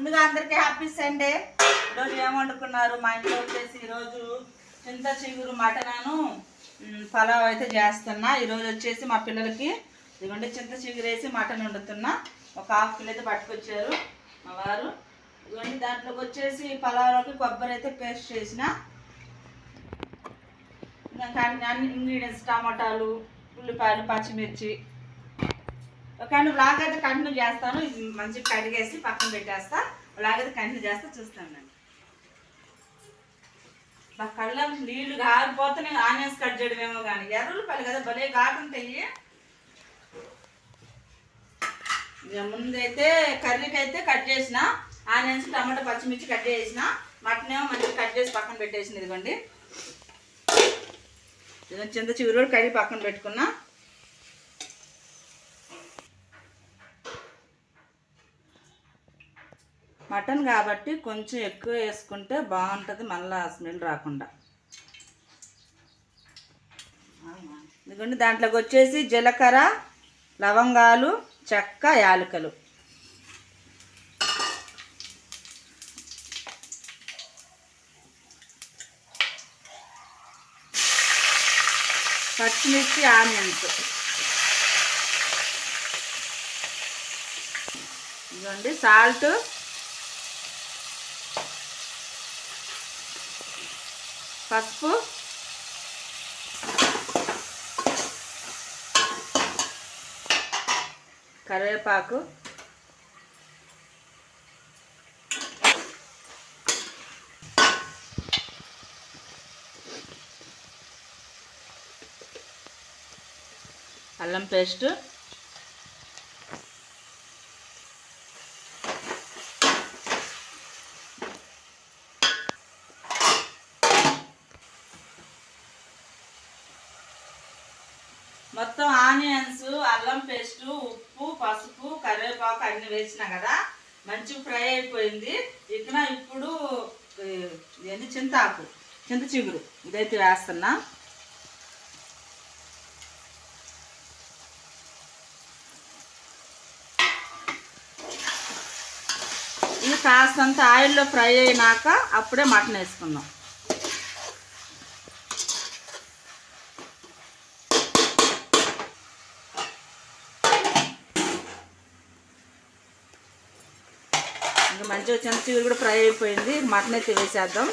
ముందుగా అందరికీ happy Sunday ఈరోజు ఏం వండుకున్నారు? మా ఇంట్లో వచ్చేసి ఈరోజు చింత చిగురు మటనాను పలావ్ అయితే చేస్తున్నా. ఈరోజు వచ్చేసి మా పిల్లలకి ఇదిగోండి చింత చిగురు వేసి మటన్ వండుతున్నా. ఒక హాఫ్ కిలో అయితే పట్టుకొచ్చారు మా వారు. ఇదిగోండి దాంట్లోకి వచ్చేసి పలావ్లోకి కొబ్బరి అయితే పేస్ట్ చేసిన. ఇంకా అన్ని ఇంగ్రీడియంట్స్ టమాటాలు ఉల్లిపాయలు పచ్చిమిర్చి. ఒక బ్లాగ్ అయితే కంటిన్యూ చేస్తాను. ఇది మంచిగా కడిగేసి పక్కన పెట్టేస్తాను అలాగే అయితే కంటిన్యూ చేస్తే చూస్తాను నేను. మా కళ్ళ నీళ్ళు కారిపోతే నేను ఆనియన్స్ కట్ చేయడమేమో కానీ ఎర్రలు కదా భలే కాకుంటాయి ముందైతే కర్రీకి అయితే కట్ చేసిన ఆనియన్స్ టమాటా పచ్చిమిర్చి కట్ చేసిన మటన్ ఏమో మంచిగా కట్ చేసి పక్కన పెట్టేసిన ఇదిగోండి. చింత చిగురు కూడా పక్కన పెట్టుకున్నా. మటన్ కాబట్టి కొంచెం ఎక్కువ వేసుకుంటే బాగుంటుంది మళ్ళీ స్మెల్ రాకుండా. ఎందుకంటే దాంట్లోకి వచ్చేసి జీలకర్ర లవంగాలు చెక్క యాలకులు. పచ్చిమిర్చి ఆనియన్స్. ఇదిగోండి సాల్ట్ పసుపు. కరివేపాకు. అల్లం పేస్టు. మొత్తం ఆనియన్స్ అల్లం పేస్ట్ ఉప్పు పసుపు కరివేపాకు అన్ని వేసినా కదా మంచిగా ఫ్రై అయిపోయింది. ఇక్కడ ఇప్పుడు ఏ, ఏంది చింతాకు చింత చిగురు ఇదైతే వేస్తున్నా. ఇది కాస్తంత ఆయిల్లో ఫ్రై అయినాక అప్పుడే మటన్ వేసుకుందాం. మంచిగా చిన్న చిగురు కూడా ఫ్రై అయిపోయింది. మటన్ అయితే వేసేద్దాం.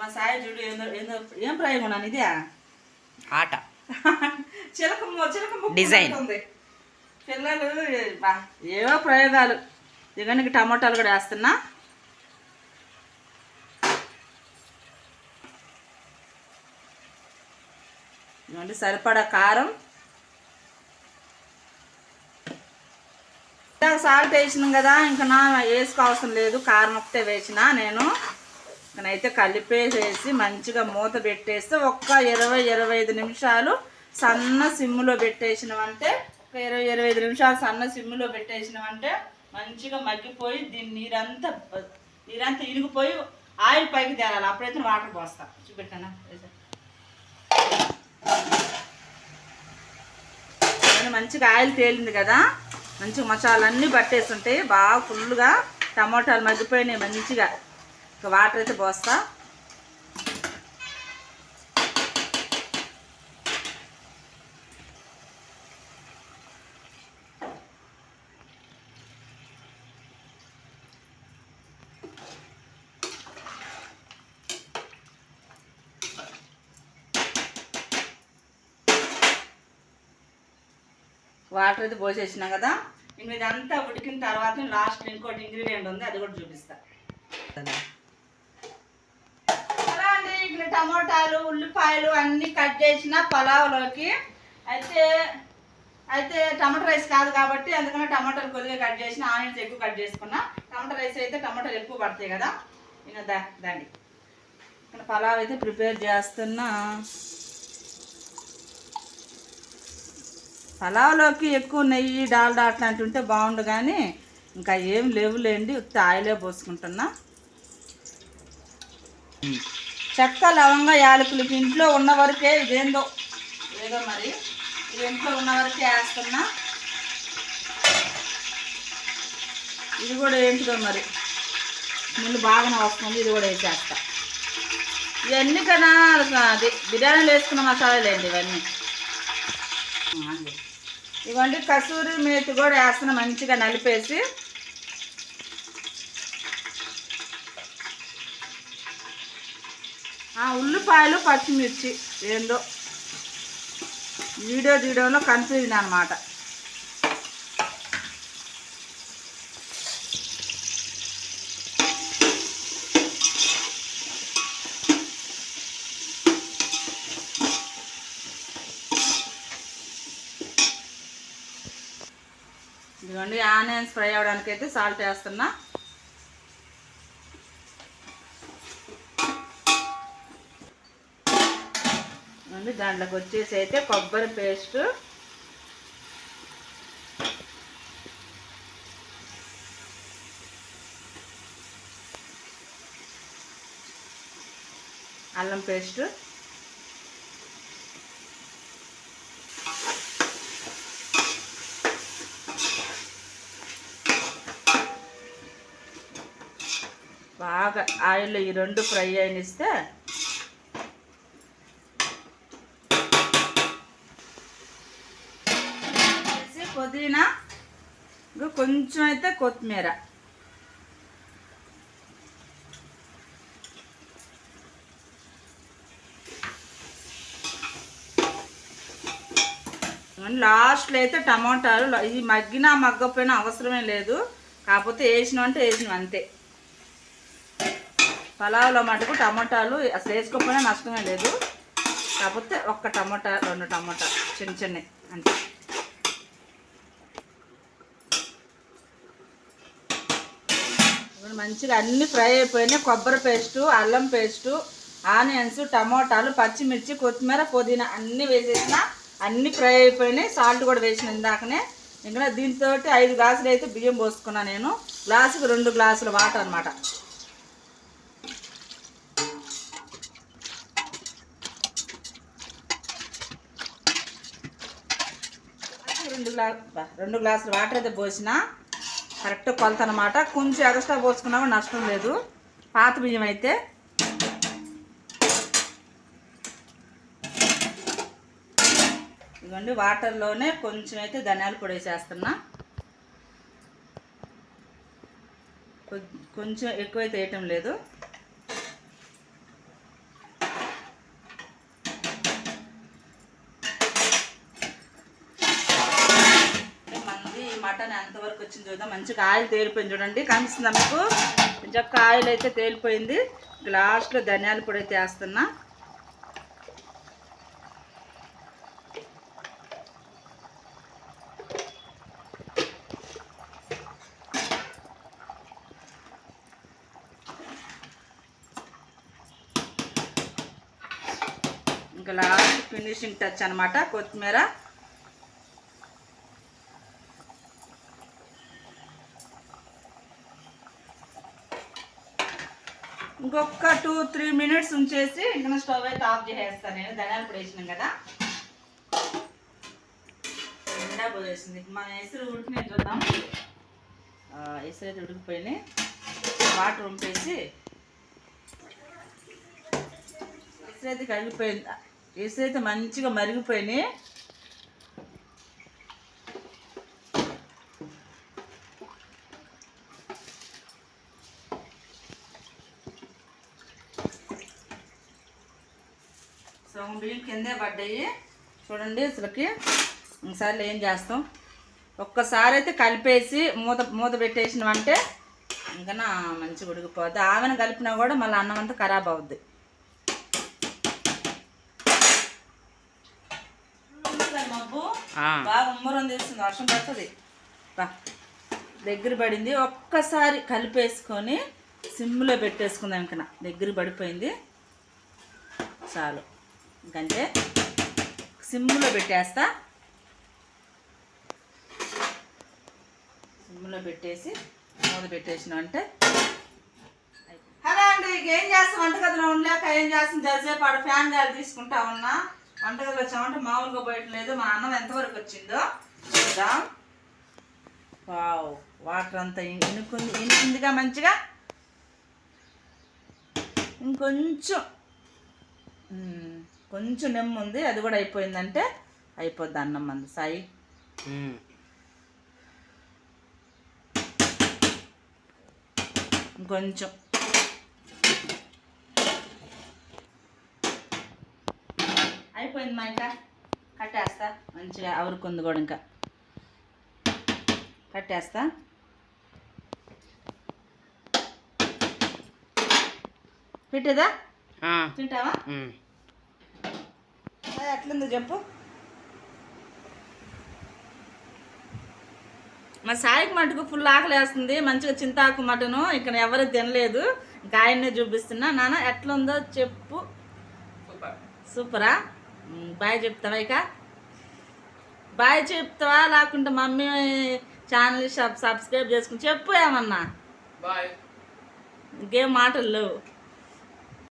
మా సాయి చూడు ఏందో ఏందో ఏం ప్రయోగం ఉన్నాను ఇదే? ఆట. చిలక చిలక. ఉంటుంది. పిల్లలు బా, ఏవో ప్రయోగాలు. ఇదిగోనికి టమాటాలు కూడా వేస్తున్నా. ఇదిగోండి సరిపడా కారం. సాల్ట్ వేసినాం కదా ఇంకా నా వేసుకోవసరం లేదు. కారం ఒకటే వేసిన నేను. ఇకనైతే కలిపేసేసి మంచిగా మూత పెట్టేస్తే ఒక్క ఇరవై ఇరవై ఐదు నిమిషాలు సన్న సిమ్ములో పెట్టేసినామంటే ఒక ఇరవై ఇరవై ఐదు నిమిషాలు సన్న సిమ్ములో పెట్టేసినామంటే మంచిగా మగ్గిపోయి దీని నీరంతా నీరంతా ఇరిగిపోయి ఆయిల్ పైకి తేలాలి. అప్పుడైతే వాటర్ పోస్తా. చూపెట్టానా? నేను మంచిగా ఆయిల్ తేలింది కదా మంచిగా మసాలన్నీ పట్టేసి ఉంటాయి బాగా ఫుల్గా టమాటాలు మగ్గిపోయినాయి మంచిగా. ఇక వాటర్ అయితే పోస్తా. వాటర్ అయితే పోసేసినాం కదా. ఇంక ఇదంతా ఉడికిన తర్వాత లాస్ట్ ఇంకోటి ఇంగ్రీడియంట్ ఉంది అది కూడా చూపిస్తా. అలా అండి ఇక్కడ టమోటాలు ఉల్లిపాయలు అన్నీ కట్ చేసిన పలావ్లోకి. అయితే అయితే టమాటా రైస్ కాదు కాబట్టి అందుకని టమాటాలు కొద్దిగా కట్ చేసిన ఆనియన్స్ ఎక్కువ కట్ చేసుకున్నా. టమాటా రైస్ అయితే టమాటాలు ఎక్కువ పడతాయి కదా. ఇక దా దాన్ని. ఇక్కడ పలావ్ అయితే ప్రిపేర్ చేస్తున్నా. పలావ్లోకి ఎక్కువ నెయ్యి డాల్డా అట్లాంటి ఉంటే బాగుండు కానీ ఇంకా ఏం లేవులేండి. ఆయిలే పోసుకుంటున్నా. చెక్క లవంగా యాలకులు ఇంట్లో ఉన్న వరకే ఇదేందో. ఏదో మరి ఇది ఇంట్లో ఉన్న వరకే వేస్తున్నా. ఇది కూడా ఏంటిదో మరి. ముందు బాగానే వస్తుంది ఇది కూడా వేసేస్తా. ఇవన్నీ కన్నా అది. బిర్యానీలు వేసుకున్న మసాలాలేండి ఇవన్నీ? ఇవన్నీ కసూరి మేతి కూడా వేస్తున్నా మంచిగా నలిపేసి. ఉల్లిపాయలు పచ్చిమిర్చి ఏందో. వీడియో తీయడంలో కన్ఫ్యూజన్ అనమాట ఇదిగోండి ఆనియన్స్ ఫ్రై అవ్వడానికి అయితే సాల్ట్ వేస్తున్నా. ఇదిగోండి దాంట్లోకి వచ్చేసి అయితే కొబ్బరి పేస్ట్. అల్లం పేస్ట్. బాగా ఆయిల్ ఈ రెండు ఫ్రై అయినిస్తే వేసి పుదీనా ఇంకా కొంచెం అయితే కొత్తిమీర. లాస్ట్లో అయితే టమాటాలు ఇది మగ్గినా మగ్గపోయినా అవసరమే లేదు. కాకపోతే వేసినాం అంటే వేసినాం అంతే. పలావులో మటుకు టమాటాలు అసలు వేసుకోకపోయినా నష్టమే లేదు. కాకపోతే ఒక్క టమాటా రెండు టమాటా చిన్న చిన్నవి అంతే. ఇప్పుడు మంచిగా అన్ని ఫ్రై అయిపోయినాయి. కొబ్బరి పేస్టు అల్లం పేస్టు ఆనియన్స్ టమోటాలు పచ్చిమిర్చి కొత్తిమీర పుదీనా అన్నీ వేసేసిన అన్నీ ఫ్రై అయిపోయినాయి. సాల్ట్ కూడా వేసిన ఇందాకనే. ఇంకా దీంతో ఐదు గ్లాసులు అయితే బియ్యం పోసుకున్నా నేను. గ్లాసుకి రెండు గ్లాసులు వాటర్ అనమాట రెండు రెండు గ్లాసులు వాటర్ అయితే పోసిన. కరెక్ట్ కొలత అనమాట కొంచెం ఎగస్ట్రా పోసుకున్నా కూడా నష్టం లేదు. పాత బియ్యం అయితే. ఇదిగోండి వాటర్లోనే కొంచెం అయితే ధనియాల పొడి వేసేస్తున్నా. కొంచెం ఎక్కువైతే వేయటం లేదు. మనది ఎంతవరకు వచ్చింది చూద్దాం. మంచిగా ఆయిల్ తేలిపోయింది చూడండి. కనిపిస్తుందా మీకు? చక్క ఆయిల్ అయితే తేలిపోయింది. లాస్ట్లో ధనియాల పొడి అయితే వేస్తున్నా. ఇంకా లాస్ట్ ఫినిషింగ్ టచ్ అనమాట కొత్తిమీర. ఒక్క టూ త్రీ మినిట్స్ ఉంచేసి ఇంకా స్టవ్ అయితే ఆఫ్ చేసేస్తాను నేను ధనియాలు పొడి వేసినాం కదా. ఎండా పోసేసింది. మన ఎసురు ఉడికినాయి చూద్దాం. ఎసురు అయితే ఉడికిపోయినాయి. వాటర్ ఉంపేసి ఎసురు అయితే కరిగిపోయింది. ఎసురు అయితే మంచిగా మరిగిపోయినాయి. సగం బియ్యం కిందే పడ్డాయి. చూడండి అసలుకి ఒకసారి ఏం చేస్తాం? ఒక్కసారి అయితే కలిపేసి మూత మూత పెట్టేసినామంటే ఇంకా మంచిగా ఉడికిపోద్ది. ఆమెను కలిపినా కూడా మళ్ళీ అన్నం అంతా ఖరాబ్ అవుద్ది. బాగా ఉమ్మరం తీస్తుంది వర్షం పడుతుంది. బా. దగ్గర పడింది. ఒక్కసారి కలిపేసుకొని సిమ్లో పెట్టేసుకుందాం ఇంకా దగ్గర పడిపోయింది. చాలు. ఇంకంటే సిమ్లో పెట్టేస్తా. సిమ్లో పెట్టేసి మూత పెట్టేసిన అంటే హలో అండి ఇక ఏం చేస్తాం? వంటగదిలో ఉండలేక ఏం చేస్తాం? జరసేపు ఆడ ఫ్యాన్ గాలి తీసుకుంటా ఉన్నా. వంటగదిలో వచ్చామంటే మామూలుగా పోయట్లేదు మా అన్నం ఎంతవరకు వచ్చిందో చూద్దాం. వావ్ వాటర్ అంతా ఇనుకుంది ఇనుకుందిగా మంచిగా? ఇంకొంచెం. కొంచెం నెమ్ము ఉంది అది కూడా అయిపోయిందంటే అయిపోద్ది అన్నం మంది. సాయి. ఇంకొంచెం. అయిపోయింది మా ఇంకా. కట్టేస్తా. మంచిగా అవరుకుంది కూడా ఇంకా. కట్టేస్తా. పెట్టేదా తింటావా? అది ఎట్లుందో చెప్పు. మా సాయికి మటుకు ఫుల్ ఆకలి వేస్తుంది మంచిగా చింతాకు మటను ఇక్కడ ఎవరు తినలేదు. ఇంకా ఆయన్నే చూపిస్తున్నా. నాన్న ఎట్లుందో చెప్పు. సూపరా. బాయ్ చెప్తావా ఇక? బాయ్ చెప్తావా? లేకుంటే మమ్మీ ఛానల్ సబ్ సబ్స్క్రైబ్ చేసుకుని చెప్పు ఏమన్నా. బాయ్. ఇంకేం మాటలు లేవు.